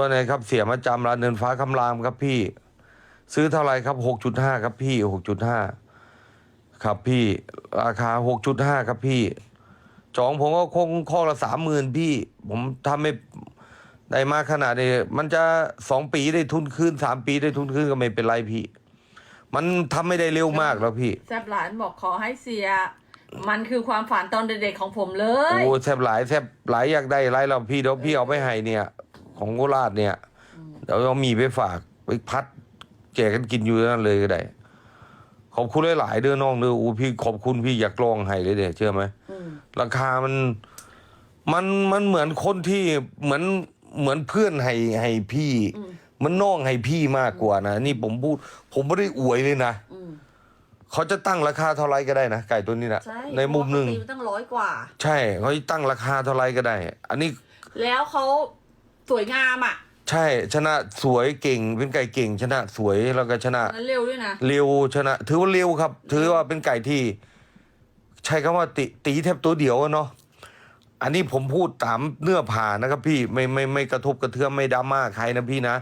ตัวไหนครับเสียมาจำร้านเนินฟ้าคำรามครับพี่ ซื้อเท่าไหร่ครับหกจุดห้าครับพี่หกจุดห้าครับพี่ ราคาหกจุดห้าครับพี่จองผมก็คงข้อละสามหมื่นพี่ ผมทำไม่ได้มากขนาดนี้มันจะสองปีได้ทุนคืนสามปีได้ทุนคืนก็ไม่เป็นไรพี่ มันทำไม่ได้เร็วมากแล้วพี่ แซบหลานบอกขอให้เสีย มันคือความฝันตอนเด็กๆของผมเลย โอ้แซบหลายแซบหลายอยากได้ไรเราพี่เดี๋ยวพี่เอาไปให้เนี่ย ของโคราชเนี่ยเดี๋ยวเอามีไปฝากไปพัดแจกกันกินอยู่นั่นเลยก็ได้ ขอบคุณหลายๆเด้อน้องเด้ออู้พี่ขอบคุณพี่อยากลองให้เลยเด้เชื่อไหมอืมราคามันมันมันเหมือนคนที่เหมือนเหมือนเพื่อนให้ให้พี่อืมมันน้องให้พี่มากกว่านะนี่ผมพูด ผมไม่ได้อวยเลยนะอืมเขาจะตั้งราคาเท่าไรก็ได้นะไก่ตัวนี้นะใช่ในมุมหนึ่งเพราะว่าเขาตีมันตั้งร้อยกว่า ใช่เขาจะตั้งราคาเท่าไรก็ได้ อันนี้แล้วเขา สวยงามอะใช่ชนะสวยเก่งเป็นไก่เก่ง ชนะสวยแล้วก็ชนะนั้นเร็วด้วยนะเร็วชนะ ถือว่าเร็วครับ ถือว่าเป็นไก่ที่ ใช้คำว่าติตีแทบตัวเดียวอะเนาะอันนี้ผมพูดตามเนื้อผ่านะครับพี่ไม่ไม่ไม่กระทบกระเทือนไม่ดราม่าใครนะพี่นะ